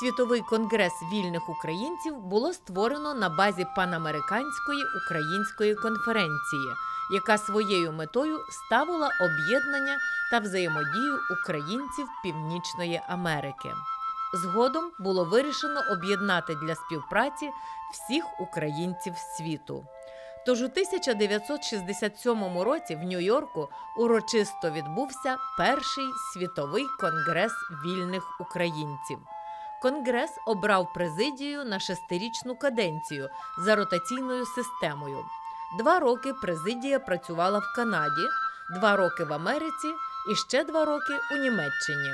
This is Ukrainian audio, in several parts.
Світовий конгрес вільних українців було створено на базі панамериканської української конференції, яка своєю метою ставила об'єднання та взаємодію українців Північної Америки. Згодом було вирішено об'єднати для співпраці всіх українців світу. Тож у 1967 році в Нью-Йорку урочисто відбувся перший світовий конгрес вільних українців. Конгрес обрав президію на шестирічну каденцію за ротаційною системою. Два роки президія працювала в Канаді, два роки в Америці і ще два роки у Німеччині.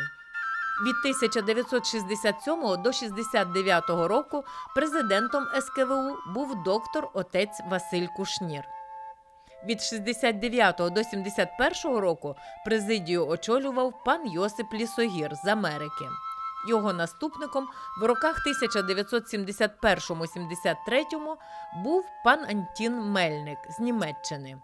Від 1967 до 69 року президентом СКВУ був доктор отець Василь Кушнір. Від 69 до 71 року президію очолював пан Йосип Лісогір з Америки. Його наступником в роках 1971-73 був пан Антін Мельник з Німеччини.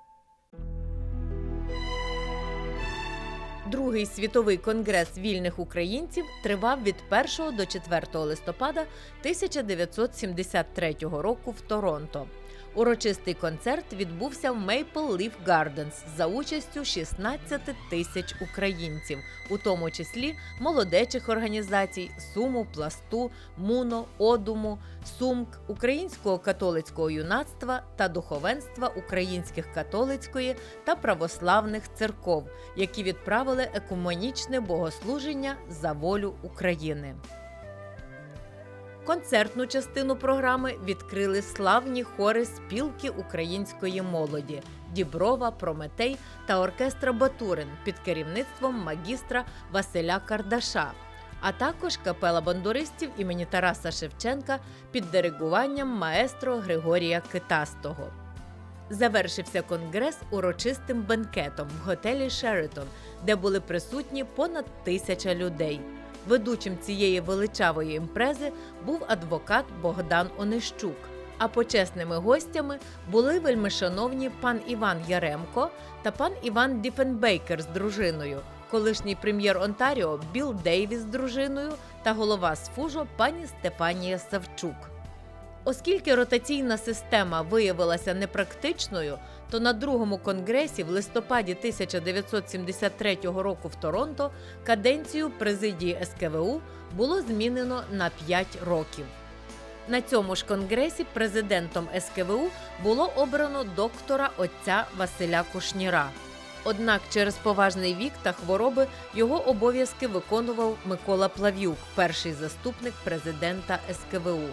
Другий світовий конгрес вільних українців тривав від 1 до 4 листопада 1973 року в Торонто. Урочистий концерт відбувся в Maple Leaf Gardens за участю 16 тисяч українців, у тому числі молодечих організацій Суму, Пласту, Муно, Одуму, Сумк, Українського католицького юнацтва та духовенства Українських католицької та православних церков, які відправили екуменічне богослуження за волю України. Концертну частину програми відкрили славні хори спілки української молоді Діброва, Прометей та оркестра Батурин під керівництвом магістра Василя Кардаша, а також капела бандуристів імені Тараса Шевченка під диригуванням маестро Григорія Китастого. Завершився конгрес урочистим бенкетом в готелі Шеретон, де були присутні понад тисяча людей. Ведучим цієї величавої імпрези був адвокат Богдан Онищук. А почесними гостями були вельмишановні пан Іван Яремко та пан Іван Діфенбейкер з дружиною, колишній прем'єр Онтаріо Білл Дейвіс з дружиною та голова Сфужо пані Степанія Савчук. Оскільки ротаційна система виявилася непрактичною, то на другому конгресі в листопаді 1973 року в Торонто каденцію президії СКВУ було змінено на 5 років. На цьому ж конгресі президентом СКВУ було обрано доктора отця Василя Кушніра. Однак через поважний вік та хвороби його обов'язки виконував Микола Плав'юк, перший заступник президента СКВУ.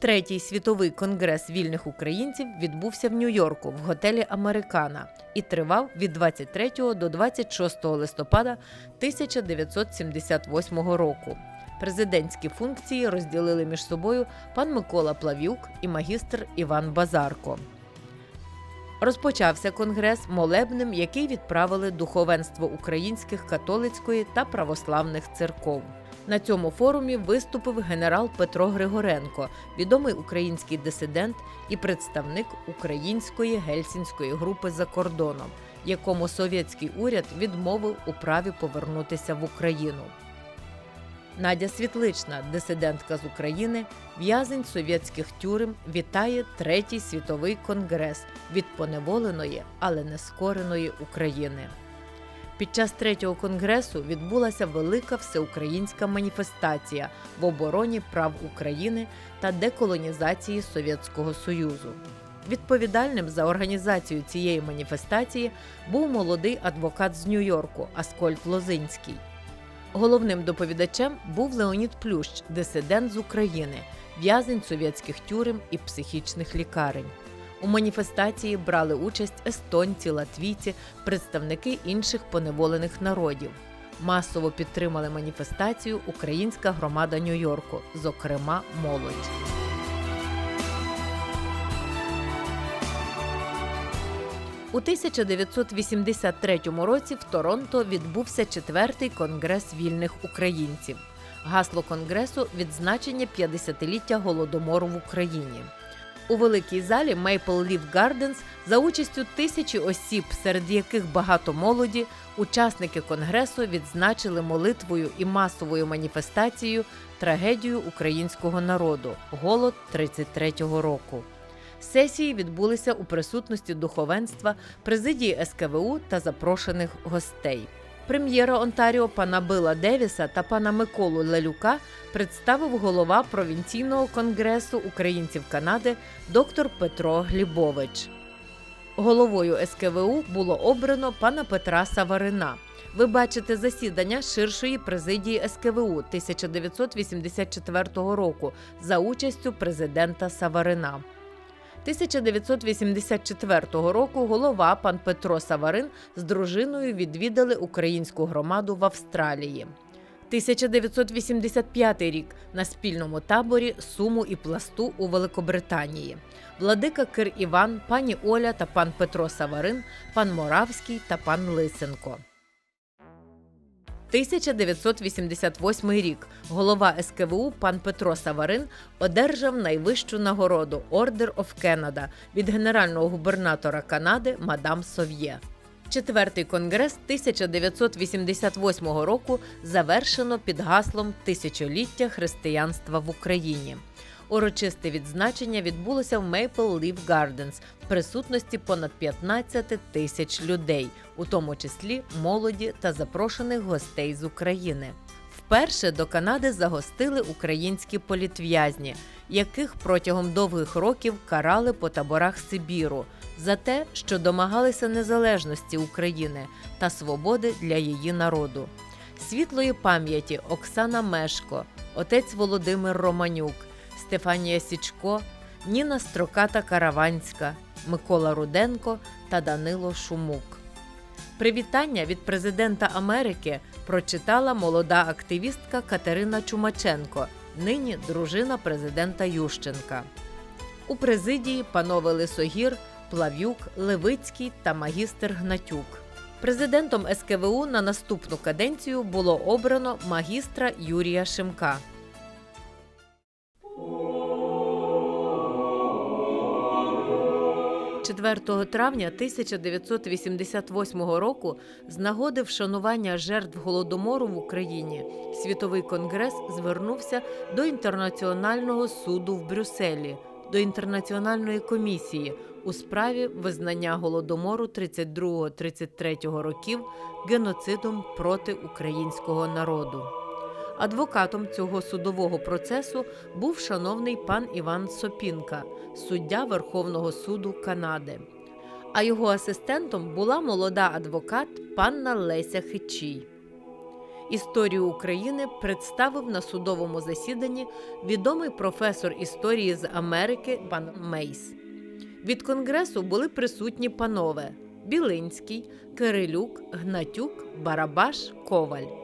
Третій світовий конгрес вільних українців відбувся в Нью-Йорку в готелі Американа і тривав від 23 до 26 листопада 1978 року. Президентські функції розділили між собою пан Микола Плавюк і магістр Іван Базарко. Розпочався конгрес молебнем, який відправили духовенство українських католицької та православних церков. На цьому форумі виступив генерал Петро Григоренко, відомий український дисидент і представник української гельсінської групи за кордоном, якому совєтський уряд відмовив у праві повернутися в Україну. Надя Світлична, дисидентка з України, в'язень совєтських тюрем, вітає третій світовий конгрес від поневоленої, але не скореної України. Під час третього конгресу відбулася велика всеукраїнська маніфестація в обороні прав України та деколонізації Совєтського Союзу. Відповідальним за організацію цієї маніфестації був молодий адвокат з Нью-Йорку Аскольд Лозинський. Головним доповідачем був Леонід Плющ, дисидент з України, в'язень совєтських тюрем і психічних лікарень. У маніфестації брали участь естонці, латвійці, представники інших поневолених народів. Масово підтримали маніфестацію українська громада Нью-Йорку, зокрема молодь. У 1983 році в Торонто відбувся четвертий конгрес вільних українців. Гасло конгресу відзначення 50-ліття голодомору в Україні. У великій залі Maple Leaf Gardens за участю тисячі осіб, серед яких багато молоді, учасники конгресу відзначили молитвою і масовою маніфестацією трагедію українського народу голод 33-го року. Сесії відбулися у присутності духовенства, президії СКВУ та запрошених гостей. Прем'єра Онтаріо пана Била Девіса та пана Миколу Лелюка представив голова провінційного конгресу українців Канади доктор Петро Глібович. Головою СКВУ було обрано пана Петра Саварина. Ви бачите засідання ширшої президії СКВУ 1984 року за участю президента Саварина. 1984 року голова пан Петро Саварин з дружиною відвідали українську громаду в Австралії. 1985 рік на спільному таборі Суму і Пласту у Великобританії. Владика Кир Іван, пані Оля та пан Петро Саварин, пан Моравський та пан Лисенко. 1988 рік голова СКВУ пан Петро Саварин одержав найвищу нагороду Order of Canada від генерального губернатора Канади мадам Сов'є. Четвертий конгрес 1988 року завершено під гаслом Тисячоліття християнства в Україні. Урочисте відзначення відбулося в Maple Leaf Gardens в присутності понад 15 тисяч людей, у тому числі молоді та запрошених гостей з України. Вперше до Канади загостили українські політв'язні, яких протягом довгих років карали по таборах Сибіру за те, що домагалися незалежності України та свободи для її народу. Світлої пам'яті Оксана Мешко, отець Володимир Романюк, Стефанія Січко, Ніна Строката Караванська, Микола Руденко та Данило Шумук. Привітання від президента Америки прочитала молода активістка Катерина Чумаченко, нині дружина президента Ющенка. У президії панове Лисогір, Плав'юк, Левицький та магістр Гнатюк. Президентом СКВУ на наступну каденцію було обрано магістра Юрія Шимка. 4 травня 1988 року з нагоди вшанування жертв голодомору в Україні Світовий конгрес звернувся до інтернаціонального суду в Брюсселі, до інтернаціональної комісії у справі визнання голодомору 32-33 років геноцидом проти українського народу. Адвокатом цього судового процесу був шановний пан Іван Сопінка, суддя Верховного суду Канади. А його асистентом була молода адвокат панна Леся Хичій. Історію України представив на судовому засіданні відомий професор історії з Америки пан Мейс. Від конгресу були присутні панове Білинський, Кирилюк, Гнатюк, Барабаш, Коваль.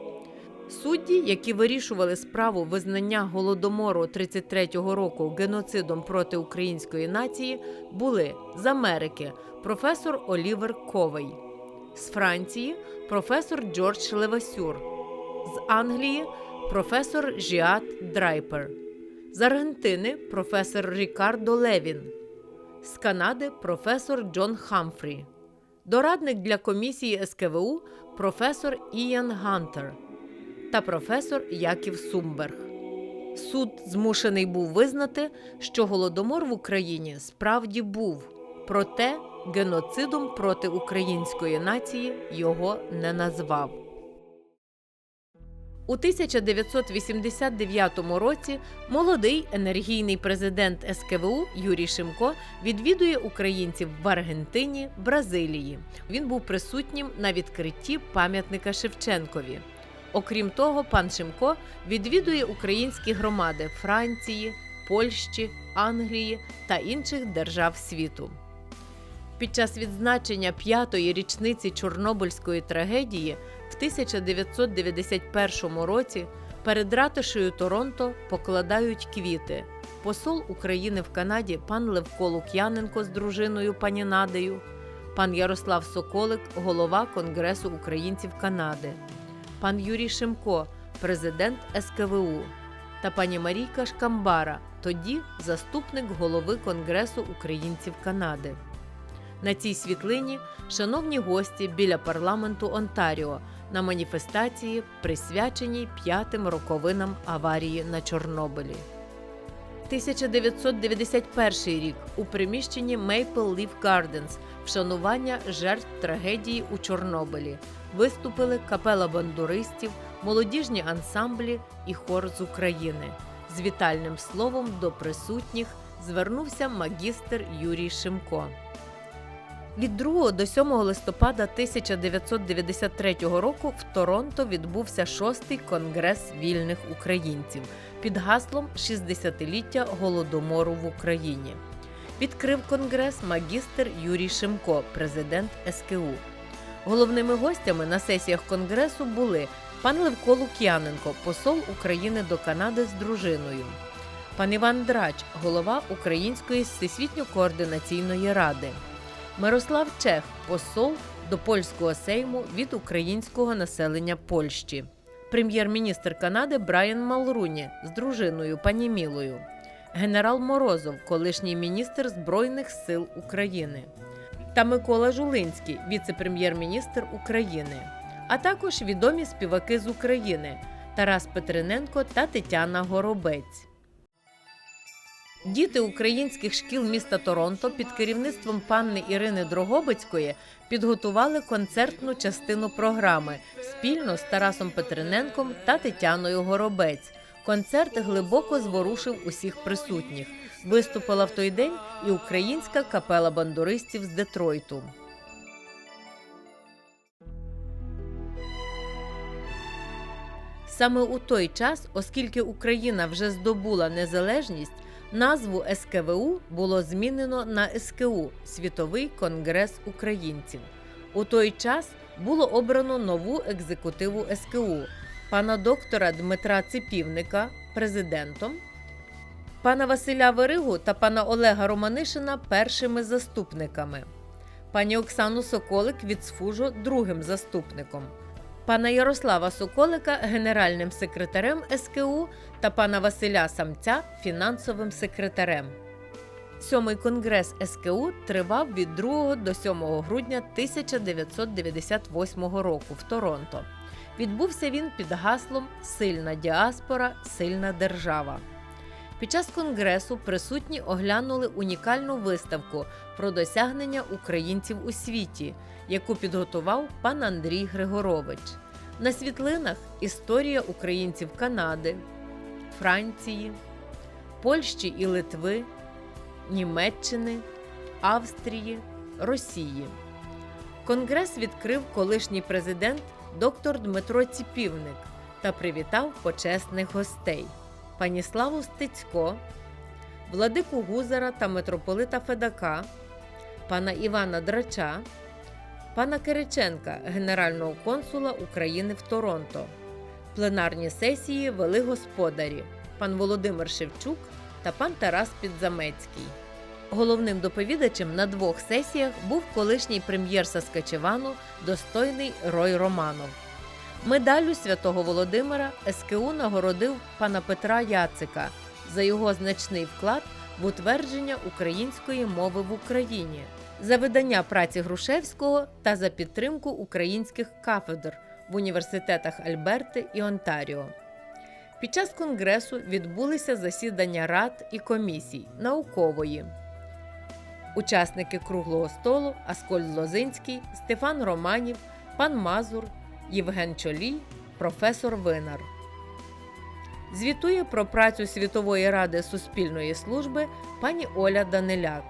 Судді, які вирішували справу визнання голодомору 33-го року геноцидом проти української нації, були з Америки професор Олівер Ковей, з Франції професор Джордж Левасюр, з Англії професор Жіат Драйпер, з Аргентини професор Рікардо Левін, з Канади професор Джон Хамфрі, дорадник для комісії СКВУ професор Іян Гантер та професор Яків Сумберг. Суд змушений був визнати, що голодомор в Україні справді був, проте геноцидом проти української нації його не назвав. У 1989 році молодий енергійний президент СКВУ Юрій Шимко відвідує українців в Аргентині, Бразилії. Він був присутнім на відкритті пам'ятника Шевченкові. Окрім того, пан Шимко відвідує українські громади Франції, Польщі, Англії та інших держав світу. Під час відзначення п'ятої річниці Чорнобильської трагедії в 1991 році перед ратушею Торонто покладають квіти. Посол України в Канаді пан Левко Лук'яненко з дружиною пані Надею, пан Ярослав Соколик, голова Конгресу українців Канади, пан Юрій Шимко, президент СКВУ, та пані Марійка Шкамбара, тоді заступник голови Конгресу українців Канади. На цій світлині шановні гості біля парламенту Онтаріо на маніфестації, присвяченій п'ятим роковинам аварії на Чорнобилі. 1991 рік у приміщенні Maple Leaf Gardens вшанування жертв трагедії у Чорнобилі виступили капела бандуристів, молодіжні ансамблі і хор з України. З вітальним словом до присутніх звернувся магістр Юрій Шимко. Від 2 до 7 листопада 1993 року в Торонто відбувся шостий конгрес вільних українців під гаслом 60-ліття голодомору в Україні. Відкрив конгрес магістр Юрій Шимко, президент СКУ. Головними гостями на сесіях конгресу були пан Левко Лук'яненко, посол України до Канади з дружиною, пан Іван Драч, голова Української всесвітньо-координаційної ради. Мирослав Чех, посол до польського сейму від українського населення Польщі, прем'єр-міністр Канади Брайан Малруні з дружиною пані Мілою, генерал Морозов, колишній міністр Збройних сил України, та Микола Жулинський, віце-прем'єр-міністр України, а також відомі співаки з України Тарас Петриненко та Тетяна Горобець. Діти українських шкіл міста Торонто під керівництвом панни Ірини Дрогобицької підготували концертну частину програми спільно з Тарасом Петриненком та Тетяною Горобець. Концерт глибоко зворушив усіх присутніх. Виступила в той день і українська капела бандуристів з Детройту. Саме у той час, оскільки Україна вже здобула незалежність, назву СКВУ було змінено на СКУ Світовий конгрес українців. У той час було обрано нову екзекутиву СКУ пана доктора Дмитра Ципівника президентом, пана Василя Веригу та пана Олега Романишина першими заступниками, пані Оксану Соколик від СФУЖО другим заступником пана Ярослава Соколика генеральним секретарем СКУ та пана Василя Самця фінансовим секретарем. Сьомий конгрес СКУ тривав від 2 до 7 грудня 1998 року в Торонто. Відбувся він під гаслом Сильна діаспора, сильна держава. Під час конгресу присутні оглянули унікальну виставку про досягнення українців у світі, яку підготував пан Андрій Григорович. На світлинах історія українців Канади, Франції, Польщі і Литви, Німеччини, Австрії, Росії. Конгрес відкрив колишній президент доктор Дмитро Ціпівник та привітав почесних гостей Паніславу Стецько, владику Гузара та митрополита Федака, пана Івана Драча, пана Кириченка, генерального консула України в Торонто. Пленарні сесії вели господарі пан Володимир Шевчук та пан Тарас Підзамецький. Головним доповідачем на двох сесіях був колишній прем'єр Саскачевану, достойний Рой Романов. Медаллю святого Володимира СКУ нагородив пана Петра Яцика за його значний вклад в утвердження української мови в Україні, за видання праці Грушевського та за підтримку українських кафедр в університетах Альберти і Онтаріо. Під час конгресу відбулися засідання рад і комісій наукової. Учасники круглого столу Аскольд Лозинський, Стефан Романів, пан Мазур, Євген Чолій, професор Винар. Звітує про працю Світової ради Суспільної служби пані Оля Даниляк,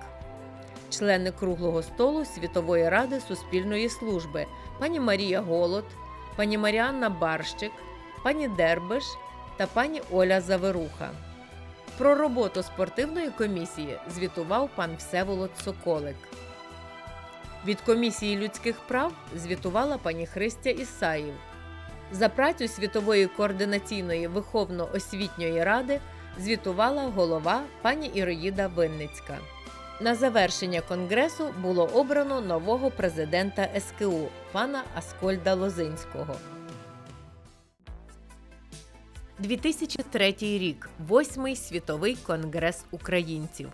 члени круглого столу Світової ради Суспільної служби пані Марія Голод, пані Маріанна Барщик, пані Дербиш та пані Оля Заверуха. Про роботу спортивної комісії звітував пан Всеволод Соколик. Від комісії людських прав звітувала пані Христя Ісаїв. За працю Світової координаційної виховно-освітньої ради звітувала голова пані Іроїда Винницька. На завершення конгресу було обрано нового президента СКУ пана Аскольда Лозинського. 2003 рік восьмий світовий конгрес українців.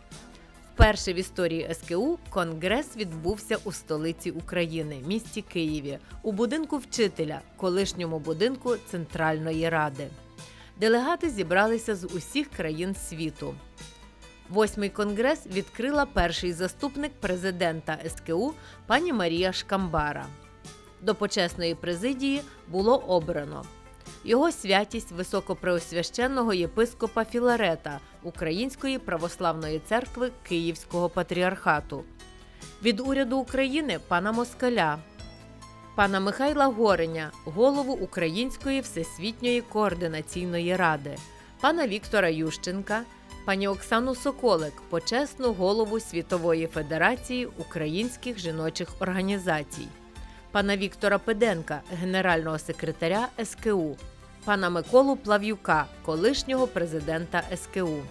Вперше в історії СКУ конгрес відбувся у столиці України, місті Києві, у будинку вчителя, колишньому будинку Центральної Ради. Делегати зібралися з усіх країн світу. Восьмий конгрес відкрила перший заступник президента СКУ пані Марія Шкамбара. До почесної президії було обрано його святість високопреосвященного єпископа Філарета Української православної церкви Київського патріархату, від уряду України пана Москаля, пана Михайла Гореня, голову Української всесвітньої координаційної ради, пана Віктора Ющенка, пані Оксану Соколик, почесну голову Світової Федерації українських жіночих організацій, пана Віктора Педенка, генерального секретаря СКУ, пана Миколу Плав'юка, колишнього президента СКУ.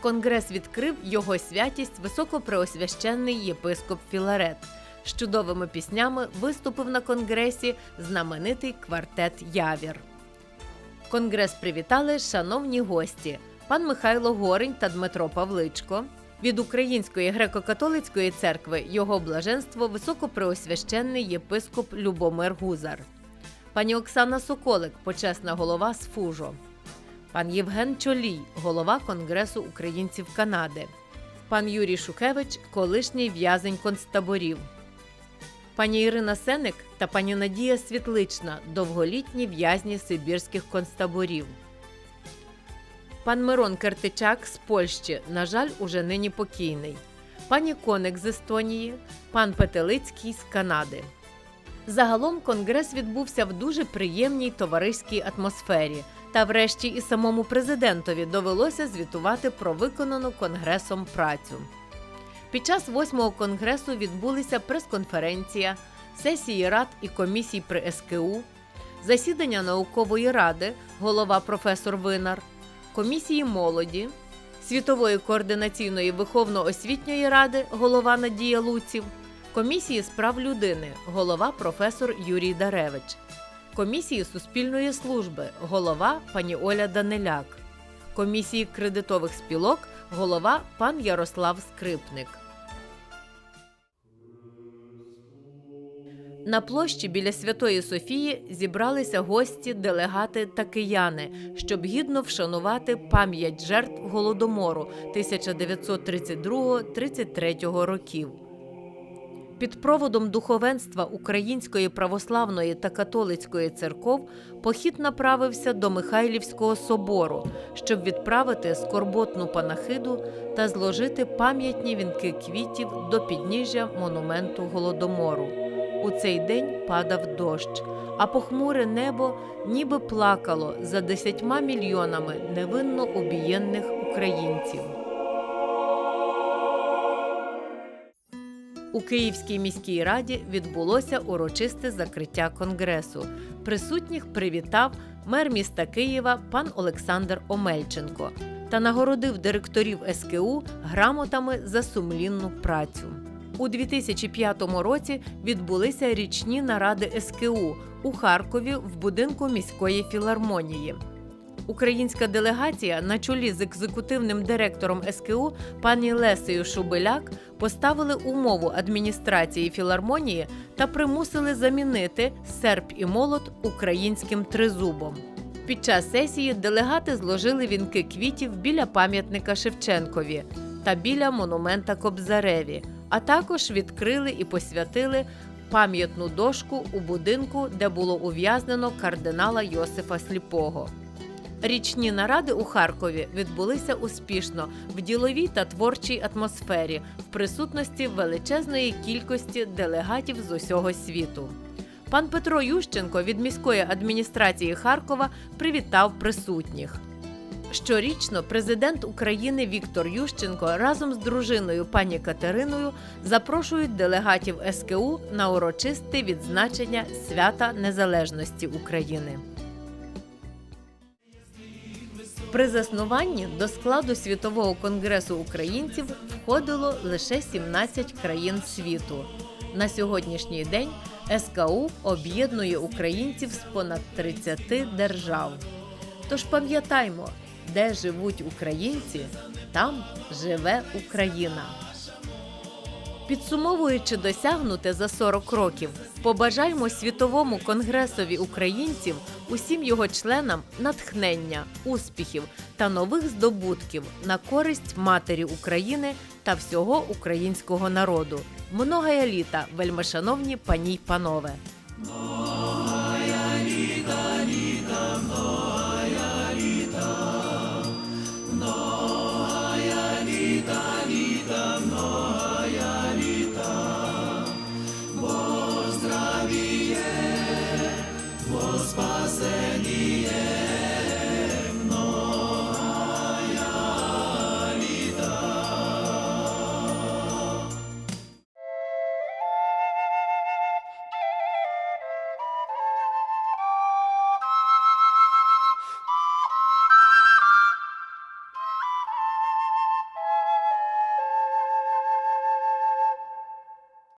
Конгрес відкрив його святість високопреосвященний єпископ Філарет. З чудовими піснями виступив на конгресі знаменитий квартет Явір. Конгрес привітали шановні гості пан Михайло Горень та Дмитро Павличко. Від Української греко-католицької церкви його блаженство високопреосвященний єпископ Любомир Гузар, пані Оксана Соколик, почесна голова з Фужо, пан Євген Чолій, голова Конгресу українців Канади, пан Юрій Шухевич, колишній в'язень концтаборів, пані Ірина Сеник та пані Надія Світлична, довголітні в'язні сибірських концтаборів. Пан Мирон Кертичак з Польщі, на жаль, уже нині покійний, пані Коник з Естонії, пан Петелицький з Канади. Загалом конгрес відбувся в дуже приємній товариській атмосфері, та врешті і самому президентові довелося звітувати про виконану конгресом працю. Під час восьмого конгресу відбулися прес-конференція, сесії рад і комісій при СКУ, засідання наукової ради, голова професор Винар, комісії молоді, світової координаційної виховно-освітньої ради, голова Надія Луців, комісії з прав людини, голова професор Юрій Даревич, комісії суспільної служби, голова пані Оля Даниляк, комісії кредитових спілок, голова пан Ярослав Скрипник. На площі біля Святої Софії зібралися гості, делегати та кияни, щоб гідно вшанувати пам'ять жертв голодомору 1932-33 років. Під проводом духовенства Української православної та католицької церков похід направився до Михайлівського собору, щоб відправити скорботну панахиду та зложити пам'ятні вінки квітів до підніжжя монументу голодомору. У цей день падав дощ, а похмуре небо ніби плакало за десятьма мільйонами невинно обієнних українців. У Київській міській раді відбулося урочисте закриття конгресу. Присутніх привітав мер міста Києва пан Олександр Омельченко та нагородив директорів СКУ грамотами за сумлінну працю. У 2005 році відбулися річні наради СКУ у Харкові в будинку міської філармонії. Українська делегація на чолі з екзекутивним директором СКУ пані Лесею Шубеляк поставили умову адміністрації філармонії та примусили замінити серп і молот українським тризубом. Під час сесії делегати зложили вінки квітів біля пам'ятника Шевченкові та біля монумента Кобзареві, а також відкрили і посвятили пам'ятну дошку у будинку, де було ув'язнено кардинала Йосифа Сліпого. Річні наради у Харкові відбулися успішно в діловій та творчій атмосфері в присутності величезної кількості делегатів з усього світу. Пан Петро Ющенко від міської адміністрації Харкова привітав присутніх. Щорічно президент України Віктор Ющенко разом з дружиною пані Катериною запрошують делегатів СКУ на урочисте відзначення свята Незалежності України. При заснуванні до складу Світового конгресу українців входило лише 17 країн світу. На сьогоднішній день СКУ об'єднує українців з понад 30 держав. Тож пам'ятаймо, де живуть українці, там живе Україна. Підсумовуючи досягнуте за 40 років, побажаймо світовому конгресові українців, усім його членам натхнення, успіхів та нових здобутків на користь матері України та всього українського народу. Многая літа, вельмишановні пані й панове!